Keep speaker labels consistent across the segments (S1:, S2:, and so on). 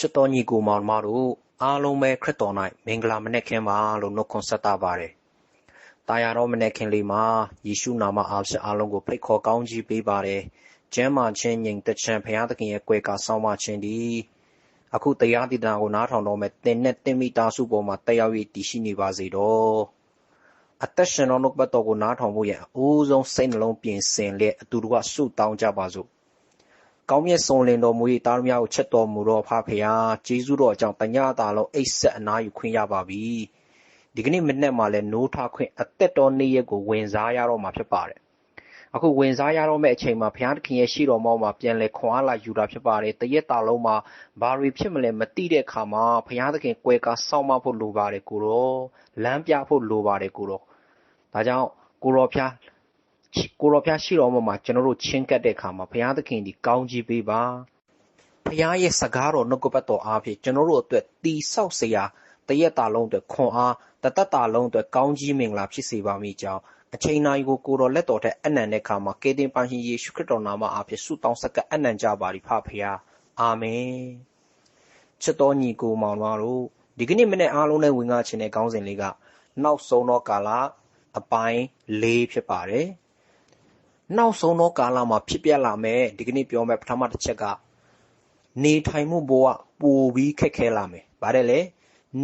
S1: ချစ်တော်ညီကိုမောင်မတို့အားလုံးပဲခရစ်တော်၌မင်္ဂလာမနက်ခင်းပါလို့နှုတ်ခွန်းဆက်တာပါတယ်။တာယာတော်မနက်ခင်းလေးမှာယေရှုနာမအားဖြင့်အားလုံးကိုဖိတ်ခေါ်ကောင်းကြီးပေးပါတယ်။ကျမ်းမာခြင်းညီတချံဘုရားသခင်ရဲ့ကွယ်ကာဆောင်းပါခြင်းဒီအခုတရားတည်တာကိုနားထောင်တော့မဲ့တင်နဲ့တင်မိသားစုပေါ်မှာတက်ရောက်ရည်တည်ရှိနေပါစေတော့။အသက်ရှင်တော်နှုတ်ပတ်တော်ကိုနားထောင်ဖို့ရအဦးဆုံးစိတ်နှလုံးပြင်ဆင်လျက်အတူတူကဆုတောင်းကြပါစို့။ ကောင်းမြတ်ဆုံးလင်တော်မူ၏သားများကိုချက်တော်မူတော့ဖဖရာကျေးဇူးတော်အကြောင်းတညတာလုံးအိတ်ဆက်အနားယူခွင့်ရပါပြီဒီကနေ့မနေ့မှလည်းနိုးထားခွင့်အသက်တော်နေ့ရက်ကိုဝင်စားရတော့မှာဖြစ်ပါတယ်အခုဝင်စားရတော့မယ့်အချိန်မှာဘုရားသခင်ရဲ့ရှိတော်မောမှာပြန်လဲခွန်အားလာယူတာဖြစ်ပါတယ်တရက်တာလုံးမှာဘာတွေဖြစ်မလဲမသိတဲ့အခါမှာဘုရားသခင်ကွယ်ကာစောင့်မဖို့လိုပါတယ်ကိုရောလမ်းပြဖို့လိုပါတယ်ကိုရောဒါကြောင့်ကိုရောဖျား ကိုတော်ဘုရားရှိတော်မှာကျွန်တော်တို့ချင်းကပ်တဲ့အခါမှာဘုရားသခင်ဒီကောင်းကြီးပေးပါဘုရားရဲ့စကားတော်နှုတ်ကပတ်တော်အားဖြင့်ကျွန်တော်တို့အတွက်တီဆောက်စရာတရက်တာလုံးအတွက်ခွန်အားတသက်တာလုံးအတွက်ကောင်းကြီးမင်္ဂလာဖြစ်စေပါမိကြောင်းအချိန်တိုင်းကိုကိုတော်လက်တော်ထက်အနံ့တဲ့အခါမှာကေတင်ပန်းရှင်ယေရှုခရစ်တော်နာမအားဖြင့်ဆုတောင်းဆက်ကပ်အနံ့ကြပါ၏ဖဖခင်အာမင်ချစ်တော်ညီကိုမောင်တို့ဒီကနေ့မနေ့အားလုံးနဲ့ဝင်ကားခြင်းတဲ့ခေါင်းစဉ်လေးကနောက်ဆုံးသောကာလအပိုင်း၄ဖြစ်ပါတယ်။ နောက်ဆုံးသောကာလမှာဖြစ်ပျက်လာမယ်ဒီကနေ့ပြောမယ်ပထမတစ်ချက်က နေထိုင်မှုဘဝပိုပြီးခက်ခဲလာမယ်ဗါတယ်လေ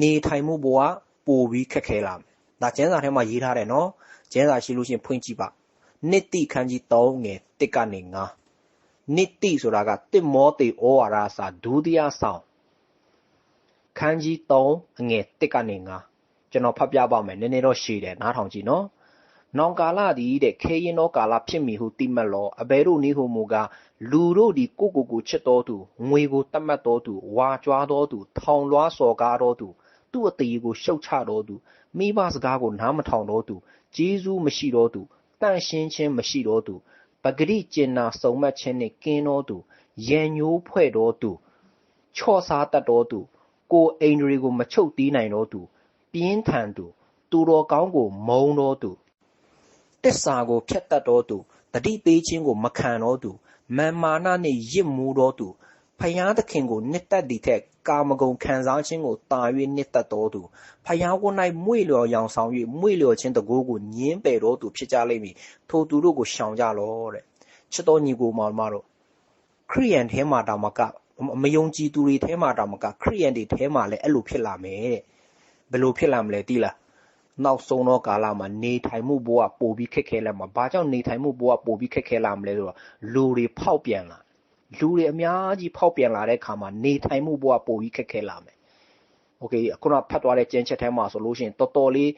S1: နေထိုင်မှုဘဝပိုပြီးခက်ခဲလာမယ်ဒါကျမ်းစာထဲမှာရေးထားတယ်နော်ကျမ်းစာရှိလို့ရှိရင်ဖွင့်ကြည့်ပါနှစ်တိခန်းကြီး3ငယ်တစ်ကနေ9နှစ်တိဆိုတာကတစ်မောတေဩဝါဒစာဒုတိယဆောင်ခန်းကြီး3အငယ်တစ်ကနေ9ကျွန်တော်ဖတ်ပြပါမယ်နည်းနည်းတော့ရှည်တယ်နားထောင်ကြည့်နော် နောင်ကာလသည်တဲ့ခဲရင်သောကာလဖြစ်မည်ဟုသိမှတ်လောအဘယ်တို့နည်းဟုမူကားလူတို့သည်ကိုကိုကိုချစ်တော်သူငွေကိုတတ်မှတ်တော်သူဝါကြွားတော်သူထောင်လွှားစော်ကားတော်သူသူ့အသေးကိုရှုတ်ချတော်သူမိဘစကားကိုနားမထောင်တော်သူဂျေဇူးမရှိတော်သူတန့်ရှင်းခြင်းမရှိတော်သူပဂရိကျင်နာစုံမက်ခြင်းနှင့်ကင်းတော်သူရန်ညိုးဖွဲ့တော်သူချော့စားတတ်တော်သူကိုအိန္ဒြေကိုမချုပ်တီးနိုင်တော်သူပြင်းထန်သူသူတော်ကောင်းကိုမုံတော်သူ တစ္ဆာကိုဖျက်တတ်တော်သူတတိပေးခြင်းကိုမခံတော်သူမာမာနနှင့်ရစ်မှုတော်သူဖယားသခင်ကိုနှစ်သက်သည်ထက်ကာမဂုဏ်ခံစားခြင်းကိုတာ၍နှစ်သက်တော်သူဖယားကို၌မွေ့လျော်ရောင်ဆောင်၍မွေ့လျော်ခြင်းတကိုးကိုညင်းပယ်တော်သူဖြစ်ကြလိမ့်မည်ထိုသူတို့ကိုရှောင်ကြလောတဲ့ချစ်တော်ညီကိုမောင်မတို့ခရိယန်ထဲမှာတောင်မကမယုံကြည်သူတွေထဲမှာတောင်မကခရိယန်တွေထဲမှာလည်းအဲ့လိုဖြစ်လာမယ်တဲ့ဘယ်လိုဖြစ်လာမလဲသိလား နောက်ဆုံးသောကာလမှာနေထိုင်မှုဘဝပိုပြီးခက်ခဲလာမှာဘာကြောင့်နေထိုင်မှုဘဝပိုပြီးခက်ခဲလာမလဲဆိုတော့လူတွေဖောက်ပြန်လာလူတွေအများကြီးဖောက်ပြန်လာတဲ့အခါမှာနေထိုင်မှုဘဝပိုပြီးခက်ခဲလာမယ်โอเคခုနဖတ်သွားတဲ့ကျန်းချက်ထဲမှာဆိုလို့ရှိရင်တော်တော်လေး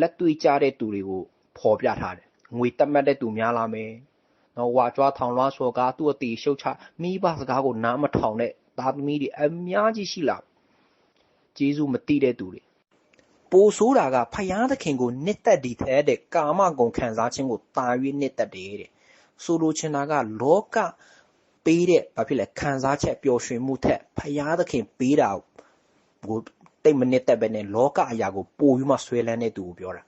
S1: လက်တွေ့ကြတဲ့သူတွေကိုပေါ်ပြထားတယ်ငွေတက်မှတ်တဲ့သူများလာမယ်နော်ဝါကြွားထောင်လွှားစော်ကားသူ့အတီရှုတ်ချမိဘစကားကိုနားမထောင်တဲ့သားသမီးတွေအများကြီးရှိလာဂျေဇုမတိတဲ့သူတွေ ပိုဆိုးတာကဖယားသခင်ကိုနှစ်သက်ဒီထဲတဲ့ကာမဂုဏ်ခံစားခြင်းကိုတာ၍နှစ်သက်တယ်တဲ့ဆိုလိုချင်တာကလောကပေးတဲ့ဘာဖြစ်လဲခံစားချက်ပျော်ရွှင်မှုထက်ဖယားသခင်ပေးတာကိုတိတ်မနစ်သက်ပဲနဲ့လောကအရာကိုပိုပြီးမှဆွဲလန်းတဲ့သူကိုပြောတာ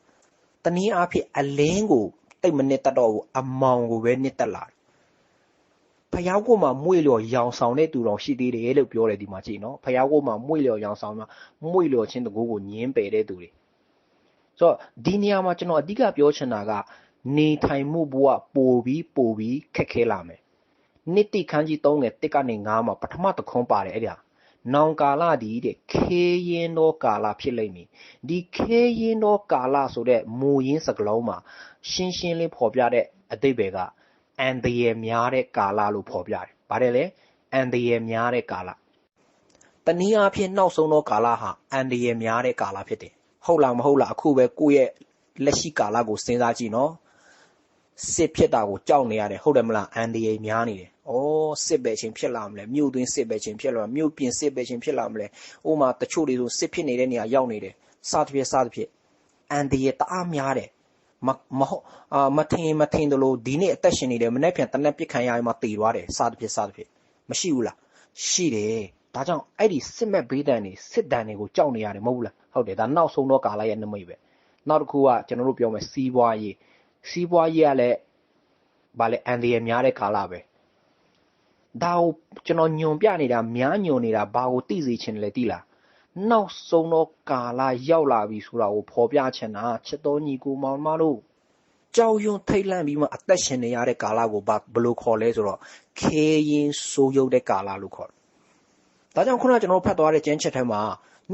S1: တနည်းအားဖြင့်အလင်းကိုတိတ်မနစ်သက်တော့ဘူးအမောင်ကိုပဲနှစ်သက်လာတယ် ဖယားကိုမှမွေ့လျော်ရောင်ဆောင်တဲ့သူတော်ရှိသေးတယ်လို့ပြောတယ်ဒီမှာကြည့်နော်ဖယားကိုမှမွေ့လျော်ရောင်ဆောင်မှာမွေ့လျော်ခြင်းတကူကိုညင်းပယ်တဲ့သူတွေဆိုတော့ဒီနေရာမှာကျွန်တော်အဓိကပြောချင်တာကနေထိုင်မှုဘဝပိုပြီးပိုပြီးခက်ခဲလာမယ်နှစ်တိခန်းကြီး3ငယ်တစ်ကနေ9မှာပထမတခွန်းပါတယ်အဲ့ဒါနောင်ကာလဒီတဲ့ခေရင်သောကာလဖြစ်လိမ့်မည်ဒီခေရင်သောကာလဆိုတဲ့မူရင်းစကလုံးမှာရှင်းရှင်းလေးဖော်ပြတဲ့အတိတ်ပဲက အန်တရယ်များတဲ့ကာလလို့ဖော်ပြတယ်။ဗါတယ်လေအန်တရယ်များတဲ့ကာလ။တနည်းအားဖြင့်နောက်ဆုံးသောကာလဟာအန်တရယ်များတဲ့ကာလဖြစ်တယ်။ဟုတ်လားမဟုတ်လားအခုပဲကိုယ့်ရဲ့လက်ရှိကာလကိုစဉ်းစားကြည့်နော်။စစ်ဖြစ်တာကိုကြောက်နေရတယ်ဟုတ်တယ်မလားအန်တရယ်များနေတယ်။ဩစစ်ပဲချင်းဖြစ်လာမလဲမြို့သွင်းစစ်ပဲချင်းဖြစ်လာမြို့ပြင်စစ်ပဲချင်းဖြစ်လာမလဲ။ဥမာတချို့တွေဆိုစစ်ဖြစ်နေတဲ့နေရာရောက်နေတယ်။စသဖြင့်စသဖြင့်အန်တရယ်တအားများတယ် မမဟုတ်အာမထင်မထင်တယ်လို့ဒီနေ့အသက်ရှင်နေတယ်မနေ့ပြန်တနက်ပြစ်ခံရရင်မှတည်သွားတယ်စသဖြင့်စသဖြင့်မရှိဘူးလားရှိတယ်ဒါကြောင့်အဲ့ဒီစစ်မဲ့ဘေးဒဏ်တွေစစ်ဒဏ်တွေကိုကြောက်နေရတယ်မဟုတ်ဘူးလားဟုတ်တယ်ဒါနောက်ဆုံးတော့ကာလရဲ့နမိတ်ပဲနောက်တစ်ခုကကျွန်တော်တို့ပြောမယ်စီးပွားရေးစီးပွားရေးကလည်းဗာလေအန်ဒီရများတဲ့ကာလပဲဒါကိုကျွန်တော်ညွန်ပြနေတာများညွန်နေတာဘာကိုသိစေချင်တယ်လဲသိလား နောက်ဆုံးတော့ကာလရောက်လာပြီဆိုတာကိုဖော်ပြချင်တာချစ်တော်ညီကိုမောင်မတို့ကြောက်ရွံ့ထိတ်လန့်ပြီးမှအသက်ရှင်နေရတဲ့ကာလကိုဘာဘယ်လိုခေါ်လဲဆိုတော့ခေရင်ဆိုးရုပ်တဲ့ကာလလို့ခေါ်တယ်ဒါကြောင့်ခုနကကျွန်တော်ဖတ်သွားတဲ့ကျမ်းချက်ထဲမှာ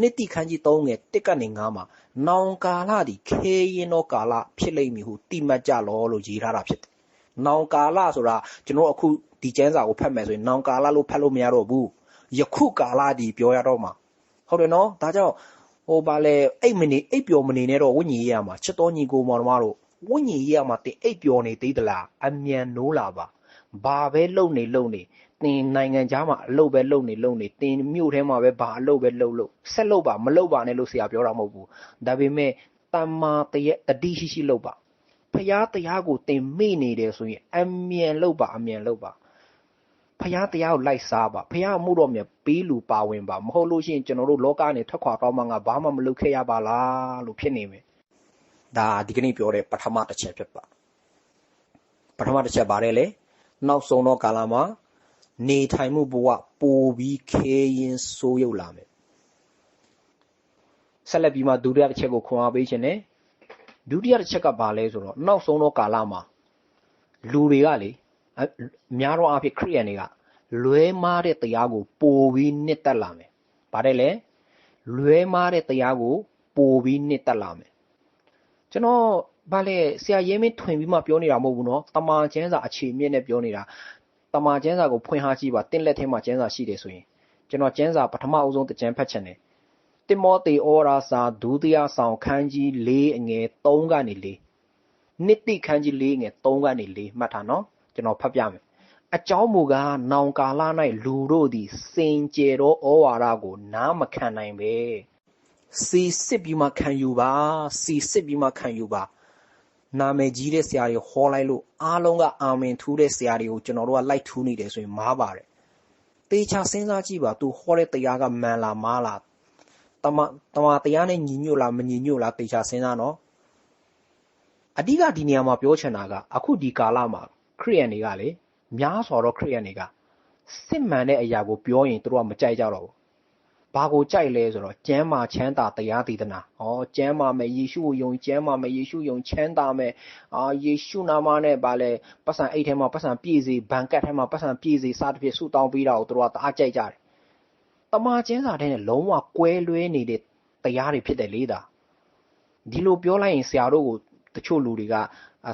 S1: နိတိခန်းကြီး3ငယ်1ကနေ9မှာနောင်ကာလသည်ခေရင်သောကာလဖြစ်လိမ့်မည်ဟုတိမှတ်ကြလောလို့ရေးထားတာဖြစ်တယ်။နောင်ကာလဆိုတာကျွန်တော်အခုဒီကျမ်းစာကိုဖတ်မယ်ဆိုရင်နောင်ကာလလို့ဖတ်လို့မရတော့ဘူး။ယခုကာလဒီပြောရတော့မှာ။ ဟုတ်တယ်နော်။ဒါကြောင့်ဟိုပါလေအိတ်မနေအိတ်ပျော်မနေနဲ့တော့ဝိညာဉ်ရေးရမှာချစ်တော်ညီကိုမောင်တော်တို့ဝိညာဉ်ရေးရမှာတင်အိတ်ပျော်နေသေးသလားအမြန်နိုးလာပါ။ဘာပဲလုံနေလုံနေတင်နိုင်ငံခြားမှာအလုပ်ပဲလုပ်နေလုပ်နေတင်မြို့ထဲမှာပဲဘာအလုပ်ပဲလုပ်လို့ဆက်လုပ်ပါမလုပ်ပါနဲ့လို့ဆရာပြောတာမဟုတ်ဘူးဒါပေမဲ့တမ္မာတရဲ့တတိရှိရှိလုပ်ပါဖရာတရားကိုတင်မေ့နေတယ်ဆိုရင်အမြန်လုပ်ပါအမြန်လုပ်ပါ ဖရာတရားကိုလိုက်စားပါဖရာမှုတော်မြတ်ပေးလူပါဝင်ပါမဟုတ်လို့ရှိရင်ကျွန်တော်တို့လောကနေထွက်ခွာတော့မှငါဘာမှမလုပ်ခဲ့ရပါလားလို့ဖြစ်နေမယ်ဒါဒီကနေ့ပြောတဲ့ပထမတစ်ချက်ဖြစ်ပါပထမတစ်ချက်ပါတယ်လေနောက်ဆုံးတော့ကာလမှာနေထိုင်မှုဘဝပိုပြီးခဲရင်ဆိုးရုပ်လာမယ်ဆက်လက်ပြီးမှဒုတိယတစ်ချက်ကိုခွန်အားပေးခြင်းနဲ့ဒုတိယတစ်ချက်ကဘာလဲဆိုတော့နောက်ဆုံးသောကာလမှာလူတွေကလေအ များတော့အဖြစ်ခရိယန်တွေကလွဲမားတဲ့တရားကို ပိုပြီးနှစ်သက်လာမယ်။ဘာတဲ့လဲလွဲမားတဲ့တရားကို ပိုပြီးနှစ်သက်လာမယ်။ကျွန်တော်ဗာလေဆရာရဲမင်းထွင်ပြီးမှပြောနေတာမဟုတ်ဘူးနော်။တမာကျန်းစာအခြေမြင့်နဲ့ပြောနေတာတမာကျန်းစာကိုဖွင့်ထားကြည့်ပါတင်းလက်ထဲမှာကျန်းစာရှိတယ်ဆိုရင်ကျွန်တော်ကျန်းစာပထမအဆုံးတကြံဖတ်ချင်တယ်တိမောသေဩရာစာဒုတိယဆောင်ခန်းကြီး၄အငယ်3ကနေ4နှစ်တိခန်းကြီး၄ငယ်3ကနေ4မှတ်ထားနော် ကျွန်တော်ဖတ်ပြမယ်အကြောင်းမူကားနောင်ကာလ၌လူတို့သည်စင်ကြယ်သောဩဝါဒကို နားမခံနိုင်ပဲစီစစ်ပြီးမှခံယူပါစီစစ်ပြီးမှခံယူပါနာမည်ကြီးတဲ့ဆရာတွေဟောလိုက်လို့အားလုံးကအာမင်ထူးတဲ့ဆရာတွေကိုကျွန်တော်တို့ကလိုက်ထူးနေတယ်ဆိုရင်မားပါတယ်တေချာစဉ်းစားကြည့်ပါသူဟောတဲ့တရားကမှန်လားမားလားတမတမတရားနဲ့ညီညွတ်လားမညီညွတ်လားတေချာစဉ်းစားနော်အဓိကဒီနေရာမှာပြောချင်တာကအခုဒီကာလမှာ ခရိယန်တွေကလေများစွာတော့ခရိယန်တွေကစစ်မှန်တဲ့အရာကိုပြောရင်တို့ကမကြိုက်ကြတော့ဘူးဘာကိုကြိုက်လဲဆိုတော့ကျမ်းမာချမ်းသာတရားတည်တနာ။ဩကျမ်းမာမယ်ယေရှုကိုယုံကျမ်းမာမယ်ယေရှုယုံချမ်းသာမယ်အာယေရှုနာမနဲ့ဗာလဲပတ်စံအိတ်ထဲမှာပတ်စံပြည့်စေဘန်ကတ်ထဲမှာပတ်စံပြည့်စေစသဖြင့်ဆုတောင်းပေးတာကိုတို့ကတအားကြိုက်ကြတယ်။တမာကျမ်းစာတဲ့နဲ့လုံးဝကွဲလွဲနေတဲ့တရားတွေဖြစ်တယ်လေဒါ။ဒီလိုပြောလိုက်ရင်ဆရာတို့ကိုတချို့လူတွေက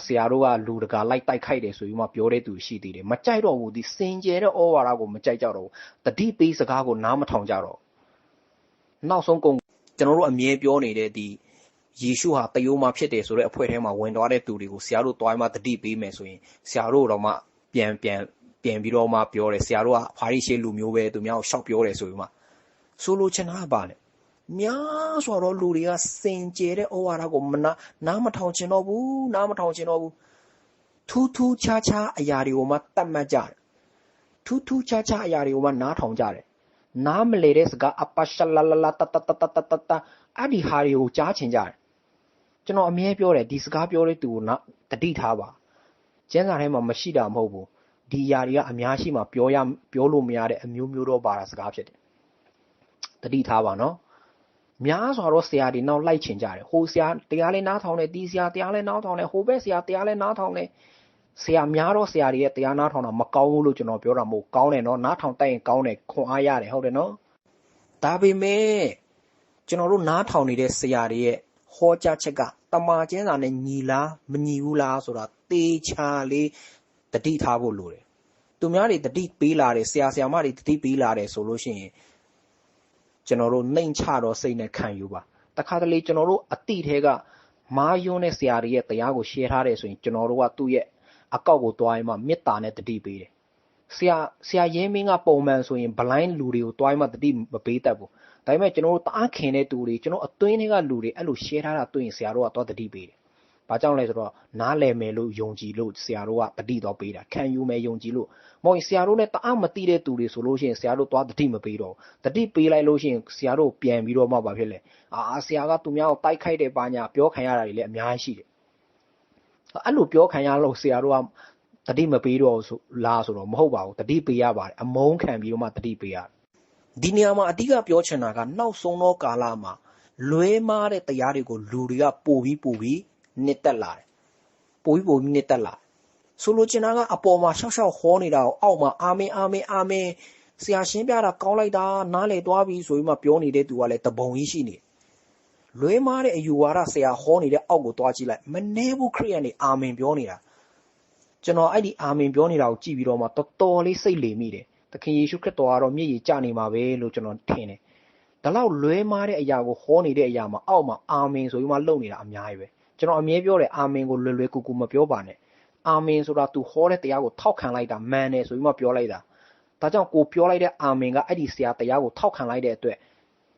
S1: ဆရာတို့ကလူတကာလိုက်တိုက်ခိုက်တယ်ဆိုပြီးမှပြောတဲ့သူရှိသေးတယ်။မကြိုက်တော့ဘူးဒီစင်ကြယ်တဲ့ဩဝါဒကိုမကြိုက်ကြတော့ဘူး။တတိပေးစကားကိုနားမထောင်ကြတော့နောက်ဆုံးကုန်ကျွန်တော်တို့အမြဲပြောနေတဲ့ဒီယေရှုဟာတယိုးမှဖြစ်တယ်ဆိုတဲ့အဖွဲ့ထဲမှာဝင်သွားတဲ့သူတွေကိုဆရာတို့တွားမှတတိပေးမယ်ဆိုရင်ဆရာတို့တော့မှပြန်ပြန်ပြန်ပြီးတော့မှပြောတယ်ဆရာတို့ကဖာရိရှေလူမျိုးပဲသူများကိုရှောက်ပြောတယ်ဆိုပြီးမှဆိုလိုချင်တာကပါလေ များစွာသောလူတွေကစင်ကြယ်တဲ့ဩဝါဒကိုမနာနားမထောင်ချင်တော့ဘူးနားမထောင်ချင်တော့ဘူးထူးထူးခြားခြားအရာတွေကိုမှတတ်မှတ်ကြတယ်ထူးထူးခြားခြားအရာတွေကိုမှနားထောင်ကြတယ်နားမလည်တဲ့စကားအပရှလလလတတတတတတတအဲ့ဒီဟာတွေကိုကြားချင်ကြတယ်ကျွန်တော်အမြဲပြောတယ်ဒီစကားပြောတဲ့သူကိုနော်တတိထားပါကျန်းစာထဲမှာမရှိတာမဟုတ်ဘူးဒီຢာတွေကအများရှိမှပြောရပြောလို့မရတဲ့အမျိုးမျိုးတော့ပါတာစကားဖြစ်တယ်တတိထားပါနော် များစွာတော့ဆရာတွေနောက်လိုက်ချင်ကြတယ်ဟိုဆရာတရားလဲနားထောင်တယ်ဒီဆရာတရားလဲနားထောင်တယ်ဟိုဘက်ဆရာတရားလဲနားထောင်တယ်ဆရာများတော့ဆရာတွေရဲ့တရားနားထောင်တာမကောင်းဘူးလို့ကျွန်တော်ပြောတာမဟုတ်ကောင်းတယ်နော်နားထောင်တိုက်ရင်ကောင်းတယ်ခွန်အားရတယ်ဟုတ်တယ်နော်ဒါပေမဲ့ကျွန်တော်တို့နားထောင်နေတဲ့ဆရာတွေရဲ့ဟောကြားချက်ကတမာကျင်းစာနဲ့ညီလားမညီဘူးလားဆိုတာတေချာလေးတတိထားဖို့လိုတယ်သူများတွေတတိပေးလာတယ်ဆရာဆရာမတွေတတိပေးလာတယ်ဆိုလို့ရှိရင် ကျွန်တော်တို့နှိမ်ချတော့စိတ်နဲ့ခံယူပါတခါတလေကျွန်တော်တို့အတိထဲကမာယွန်းတဲ့ဆရာတွေရဲ့တရားကို share ထားတယ်ဆိုရင်ကျွန်တော်တို့ကသူ့ရဲ့အကောက်ကိုတွားရင်မှမေတ္တာနဲ့တတိပေးတယ်ဆရာဆရာရင်းမင်းကပုံမှန်ဆိုရင် blind လူတွေကိုတွားမှတတိမပေးတတ်ဘူးဒါပေမဲ့ကျွန်တော်တို့တအားခင်တဲ့သူတွေကျွန်တော်အတွင်းတွေကလူတွေအဲ့လို share ထားတာတွေ့ရင်ဆရာတို့ကသွားတတိပေးတယ် ဘာကြောင့်လဲဆိုတော့နားလည်မယ်လို့ယုံကြည်လို့ဆရာတို့ကတတိတော့ပေးတာခံယူမယ်ယုံကြည်လို့မဟုတ်ရင်ဆရာတို့နဲ့တအားမတိတဲ့သူတွေဆိုလို့ရှိရင်ဆရာတို့သွားတတိမပေးတော့တတိပေးလိုက်လို့ရှိရင်ဆရာတို့ပြန်ပြီးတော့မှဘာဖြစ်လဲအာဆရာကသူများကိုတိုက်ခိုက်တယ်ပါညာပြောခံရတာတွေလည်းအများကြီးရှိတယ်အဲ့လိုပြောခံရလို့ဆရာတို့က
S2: တတိမပေးတော့ဆိုလားဆိုတော့မဟုတ်ပါဘူးတတိပေးရပါတယ်အမုန်းခံပြီးတော့မှတတိပေးရတယ်
S1: ဒီနေရာမှာအဓိကပြောချင်တာကနောက်ဆုံးသောကာလမှာလွဲမားတဲ့တရားတွေကိုလူတွေကပို့ပြီးပို့ပြီး နှစ်သက်လာတယ်ပို့ပြီးပို့ပြီးနှစ်သက်လာတယ်ဆိုလိုချင်တာကအပေါ်မှာရှောက်ရှောက်ဟောနေတာကိုအောက်မှာအာမင်အာမင်အာမင်ဆရာရှင်းပြတာကောင်းလိုက်တာနားလေသွားပြီဆိုပြီးမှပြောနေတဲ့သူကလည်းတပုံကြီးရှိနေတယ်လွဲမားတဲ့အယူဝါဒဆရာဟောနေတဲ့အောက်ကိုသွားကြည့်လိုက်မနှဲဘူးခရိယန်တွေအာမင်ပြောနေတာကျွန်တော်အဲ့ဒီအာမင်ပြောနေတာကိုကြည့်ပြီးတော့မှတော်တော်လေးစိတ်လေမိတယ်သခင်ယေရှုခရစ်တော်ကတော့မျက်ရည်ကျနေမှာပဲလို့ကျွန်တော်ထင်တယ်ဒါလောက်လွဲမားတဲ့အရာကိုဟောနေတဲ့အရာမှာအောက်မှာအာမင်ဆိုပြီးမှလုပ်နေတာအများကြီးပဲ ကျွန်တော်အမြဲပြောတယ်အာမင်ကိုလွယ်လွယ်ကူကူမပြောပါနဲ့အာမင်ဆိုတာသူဟောတဲ့တရားကိုထောက်ခံလိုက်တာမှန်တယ်ဆိုပြီးမှပြောလိုက်တာဒါကြောင့်ကိုပြောလိုက်တဲ့အာမင်ကအဲ့ဒီဆရာတရားကိုထောက်ခံလိုက်တဲ့အတွက်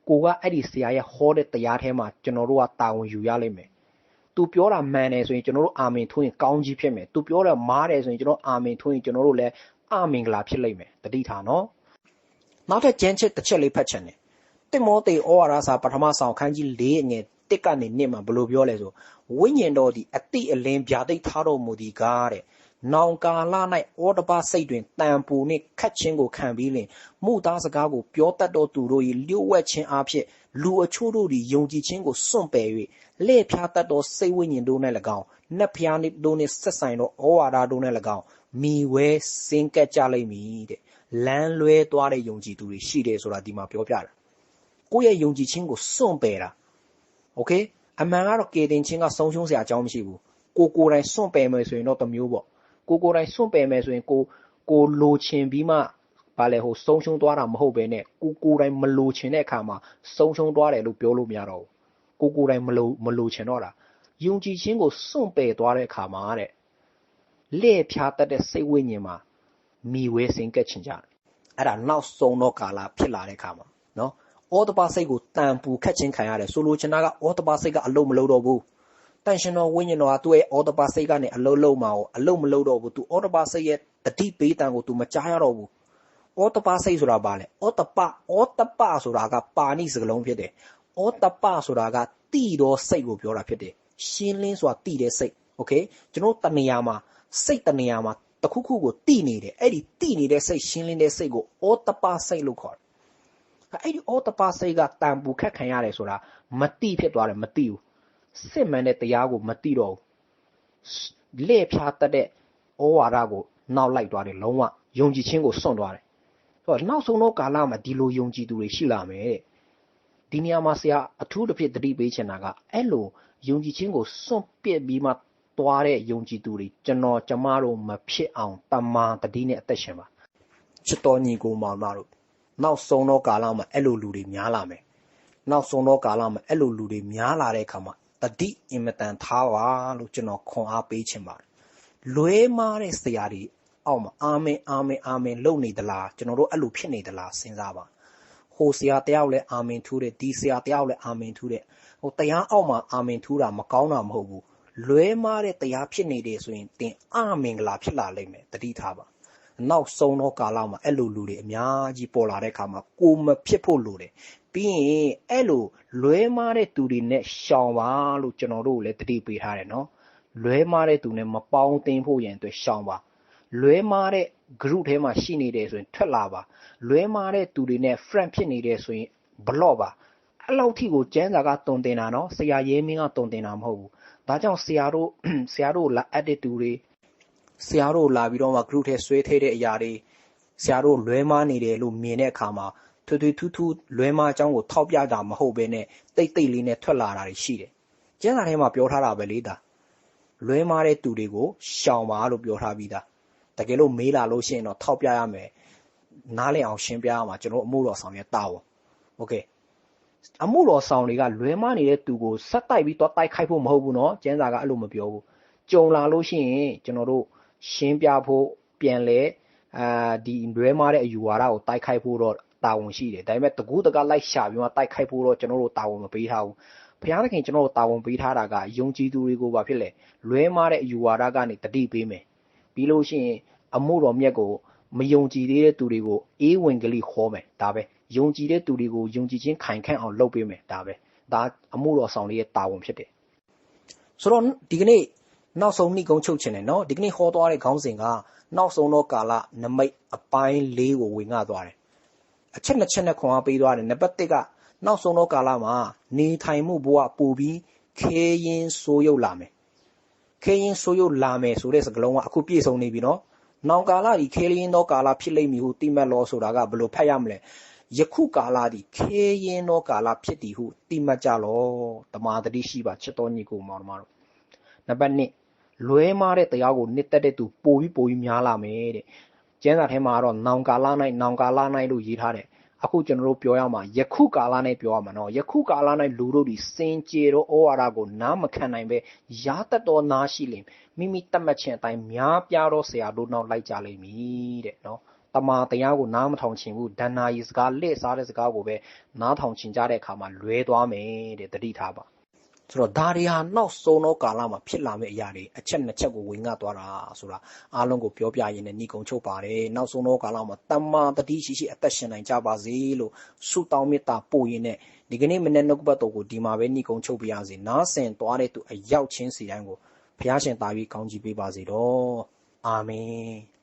S1: ကိုကအဲ့ဒီဆရာရဲ့ဟောတဲ့တရားထဲမှာကျွန်တော်တို့ကတာဝန်ယူရလိမ့်မယ်။ तू ပြောတာမှန်တယ်ဆိုရင်ကျွန်တော်တို့အာမင်ထွင်းရင်ကောင်းကြီးဖြစ်မယ်။ तू ပြောတာမားတယ်ဆိုရင်ကျွန်တော်အာမင်ထွင်းရင်ကျွန်တော်တို့လည်းအာမင်္ဂလာဖြစ်လိမ့်မယ်။တတိထားနော်။နောက်ထပ်ကျမ်းချက်တစ်ချက်လေးဖတ်ချင်တယ်။တိမောသေဩဝါဒစာပထမဆောင်ခန်းကြီး၄အငယ် တစ်ကနေနှစ်မှာဘယ်လိုပြောလဲဆိုဝိညာဉ်တော်သည်အတိအလင်းဗျာဒိတ်ထားတော်မူသည်ကားတဲ့။နောင်ကာလ၌ဩတပစိတ်တွင်တန်ပူနှင့်ခတ်ခြင်းကိုခံပြီးလင်မှုသားစကားကိုပြောတတ်သောသူတို့၏လျှို့ဝှက်ခြင်းအဖြစ်လူအချို့တို့သည်ယုံကြည်ခြင်းကိုစွန့်ပယ်၍လက်ဖြားတတ်သောစိတ်ဝိညာဉ်တို့၌၎င်းနတ်ဖျားတို့နှင့်ဆက်ဆိုင်သောဩဝါဒတို့၌၎င်းမိဝဲစင်ကက်ကြလိမ့်မည်တဲ့လမ်းလွဲသွားတဲ့ယုံကြည်သူတွေရှိတယ်ဆိုတာဒီမှာပြောပြတာကိုယ့်ရဲ့ယုံကြည်ခြင်းကိုစွန့်ပယ်တာ โอเคအမှန်ကတော့ကေတင်ချင်းကဆုံးရှုံးစရာအကြောင်းမရှိဘူးကိုကိုယ်တိုင်စွန့်ပယ်မယ်ဆိုရင်တော့တစ်မျိုးပေါ့ကိုကိုယ်တိုင်စွန့်ပယ်မယ်ဆိုရင်ကိုကိုလိုချင်ပြီးမှဘာလဲဟိုဆုံးရှုံးသွားတာမဟုတ်ဘဲနဲ့ကိုကိုယ်တိုင်မလိုချင်တဲ့အခါမှာဆုံးရှုံးသွားတယ်လို့ပြောလို့မရတော့ဘူးကိုကိုယ်တိုင်မလိုမလိုချင်တော့တာယုံကြည်ခြင်းကိုစွန့်ပယ်သွားတဲ့အခါမှာတဲ့လက်ဖြားတတ်တဲ့စိတ်ဝိညာဉ်မှာမိဝဲစင်ကက်ချင်ကြတယ်အဲ့ဒါနောက်ဆုံးတော့ကာလဖြစ်လာတဲ့အခါမှာနော် ဩတပစိတ်ကိုတန်ပူခတ်ခြင်းခံရတယ်ဆိုလိုချင်တာကဩတပစိတ်ကအလုံးမလုံးတော့ဘူးတန်ရှင်တော်ဝိညာဉ်တော်ကသူ့ရဲ့ဩတပစိတ်ကနေအလုံးလုံးမှာကိုအလုံးမလုံးတော့ဘူးသူဩတပစိတ်ရဲ့တတိပေးတန်ကိုသူမကြားရတော့ဘူးဩတပစိတ်ဆိုတာဘာလဲဩတပဩတပဆိုတာကပါဏိစကလုံးဖြစ်တယ်ဩတပဆိုတာကတိတော်စိတ်ကိုပြောတာဖြစ်တယ်ရှင်းလင်းစွာတိတဲ့စိတ်โอเคကျွန်တော်တဏှာမှာစိတ်တဏှာမှာတခုခုကိုတိနေတယ်အဲ့ဒီတိနေတဲ့စိတ်ရှင်းလင်းတဲ့စိတ်ကိုဩတပစိတ်လို့ခေါ်တယ် အဲ့ဒီဩတပစိတ်ကတန်ပူခက်ခံရတယ်ဆိုတာမတိဖြစ်သွားတယ်မတိဘူးစစ်မှန်တဲ့တရားကိုမတိတော့ဘူးလက်ဖြာတတ်တဲ့ဩဝါဒကိုနောက်လိုက်သွားတယ်လုံးဝယုံကြည်ခြင်းကိုစွန့်သွားတယ်ဆိုတော့နောက်ဆုံးတော့ကာလမှာဒီလိုယုံကြည်သူတွေရှိလာမယ်တဲ့ဒီနေရာမှာဆရာအထူးတစ်ဖြစ်တတိပေးချင်တာကအဲ့လိုယုံကြည်ခြင်းကိုစွန့်ပစ်ပြီးမှသွားတဲ့ယုံကြည်သူတွေကျွန်တော်ကျမတို့မဖြစ်အောင်တမာတတိနဲ့အသက်ရှင်ပါချစ်တော်ညီကိုမောင်မတို့ နောက်ဆုံးတော့ကာလမှာအဲ့လိုလူတွေများလာမယ်နောက်ဆုံးတော့ကာလမှာအဲ့လိုလူတွေများလာတဲ့အခါမှာတတိအင်မတန်ထားပါလို့ကျွန်တော်ခွန်အားပေးချင်ပါတယ်လွဲမားတဲ့ဆရာတွေအောက်မှာအာမင်အာမင်အာမင်လုပ်နေသလားကျွန်တော်တို့အဲ့လိုဖြစ်နေသလားစဉ်းစားပါဟိုဆရာတယောက်လည်းအာမင်ထူးတယ်ဒီဆရာတယောက်လည်းအာမင်ထူးတယ်ဟိုတရားအောက်မှာအာမင်ထူးတာမကောင်းတာမဟုတ်ဘူးလွဲမားတဲ့တရားဖြစ်နေတယ်ဆိုရင်သင်အမင်္ဂလာဖြစ်လာလိမ့်မယ်တတိထားပါ နောက်ဆုံးသောကာလမှာအဲ့လိုလူတွေအများကြီးပေါ်လာတဲ့အခါမှာကိုမဖြစ်ဖို့လိုတယ်ပြီးရင်အဲ့လိုလွဲမားတဲ့သူတွေနဲ့ရှောင်ပါလို့ကျွန်တော်တို့လည်းတတိပေးထားတယ်နော်လွဲမားတဲ့သူနဲ့မပေါင်းသင်းဖို့ရန်အတွက်ရှောင်ပါလွဲမားတဲ့ group ထဲမှာရှိနေတယ်ဆိုရင်ထွက်လာပါလွဲမားတဲ့သူတွေနဲ့ friend ဖြစ်နေတယ်ဆိုရင် block ပါအဲ့လောက်ထိကိုကျန်းစာကတုံတင်တာနော်ဆရာရဲမင်းကတုံတင်တာမဟုတ်ဘူးဒါကြောင့်ဆရာတို့ဆရာတို့လာအပ်တဲ့သူတွေ ဆရာတို့လာပြီးတော့မှ group ထဲဆွဲထဲတဲ့အရာတွေဆရာတို့လွဲမားနေတယ်လို့မြင်တဲ့အခါမှာထွေထွေထူးထူးလွဲမားအကြောင်းကိုထောက်ပြတာမဟုတ်ဘဲနဲ့တိတ်တိတ်လေးနဲ့ထွက်လာတာတွေရှိတယ်။ကျမ်းစာထဲမှာပြောထားတာပဲလေဒါလွဲမားတဲ့သူတွေကိုရှောင်ပါလို့ပြောထားပြီးသားတကယ်လို့မေးလာလို့ရှိရင်တော့ထောက်ပြရမယ်နားလည်အောင်ရှင်းပြရမှာကျွန်တော်အမှုတော်ဆောင်ရဲ့တာဝန်โอเคအမှုတော်ဆောင်တွေကလွဲမားနေတဲ့သူကိုဆက်တိုက်ပြီးတော့တိုက်ခိုက်ဖို့မဟုတ်ဘူးเนาะကျန်းစာကအဲ့လိုမပြောဘူးကြုံလာလို့ရှိရင်ကျွန်တော်တို့ ရှင်းပြဖို့ပြန်လဲအာဒီလွဲမားတဲ့အယူဝါဒကိုတိုက်ခိုက်ဖို့တော့တာဝန်ရှိတယ်ဒါပေမဲ့တကူးတကလိုက်ရှာပြီးမှတိုက်ခိုက်ဖို့တော့ကျွန်တော်တို့တာဝန်မပေးထားဘူးဘုရားသခင်ကျွန်တော်တို့တာဝန်ပေးထားတာကယုံကြည်သူတွေကိုဘာဖြစ်လဲလွဲမားတဲ့အယူဝါဒကနေတတိပေးမယ်ပြီးလို့ရှိရင်အမှုတော်မြတ်ကိုမယုံကြည်သေးတဲ့သူတွေကိုအေးဝင်ကလေးခေါ်မယ်ဒါပဲယုံကြည်တဲ့သူတွေကိုယုံကြည်ခြင်းခိုင်ခန့်အောင်လုပ်ပေးမယ်ဒါပဲဒါအမှုတော်ဆောင်လေးရဲ့တာဝန်ဖြစ်တယ်ဆိုတော့ဒီကနေ့ နောက်ဆုံးနှိကုံးချုပ်ချင်တယ်နော်ဒီကနေ့ဟောသွားတဲ့ခေါင်းစဉ်ကနောက်ဆုံးသောကာလနမိတ်အပိုင်း၄ကိုဝင်ငှသွားတယ်အချက်နှစ်ချက်နဲ့ခွန်အားပေးသွားတယ်နံပါတ်၁ကနောက်ဆုံးသောကာလမှာနေထိုင်မှုဘဝပိုပြီးခဲရင်ဆိုးရုပ်လာမယ်ခဲရင်ဆိုးရုပ်လာမယ်ဆိုတဲ့စကားလုံးကအခုပြည့်စုံနေပြီနော်နောင်ကာလဒီခဲရင်သောကာလဖြစ်လိမ့်မည်ဟုတိမတ်လို့ဆိုတာကဘယ်လိုဖတ်ရမလဲယခုကာလဒီခဲရင်သောကာလဖြစ်သည်ဟုတိမတ်ကြလောတမာတတိရှိပါချစ်တော်ညီကိုမောင်တို့နံပါတ်1 လွဲမားတဲ့တရားကိုနှစ်သက်တဲ့သူပိုပြီးပိုပြီးများလာမယ်တဲ့ကျမ်းစာထဲမှာတော့နောင်ကာလ၌နောင်ကာလ၌လို့ရေးထားတယ်အခုကျွန်တော်တို့ပြောရမှာယခုကာလနဲ့ပြောရမှာနော်ယခုကာလ၌လူတို့ဒီစင်ကြေတော့ဩဝါဒကိုနားမခံနိုင်ပဲရားတတ်တော်နားရှိလင်မိမိတတ်မှတ်ခြင်းအတိုင်းများပြားတော့ဆရာတို့နောက်လိုက်ကြလိမ့်မည်တဲ့နော်တမာတရားကိုနားမထောင်ချင်ဘူးဒဏ္ဍာရီစကားလက်စားတဲ့စကားကိုပဲနားထောင်ချင်ကြတဲ့အခါမှာလွဲသွားမယ်တဲ့တတိထားပါ ဆိုတော့ဒါတွေဟာနောက်ဆုံးသောကာလမှာဖြစ်လာမယ့်အရာတွေအချက်နှစ်ချက်ကိုဝင်ငှသွားတာဆိုတာအားလုံးကိုပြောပြရင်းနဲ့ညီကုံချုပ်ပါတယ်နောက်ဆုံးသောကာလမှာတမ္မာတတိရှိရှိအသက်ရှင်နိုင်ကြပါစေလို့ဆုတောင်းမေတ္တာပို့ရင်းနဲ့ဒီကနေ့မနေ့နှုတ်ပတ်တော်ကိုဒီမှာပဲညီကုံချုပ်ပြရစီနားဆင်သွားတဲ့သူအရောက်ချင်းစီတိုင်းကိုဖះရှင်တာပြီးကောင်းကြီးပေးပါစေတော့အာမင်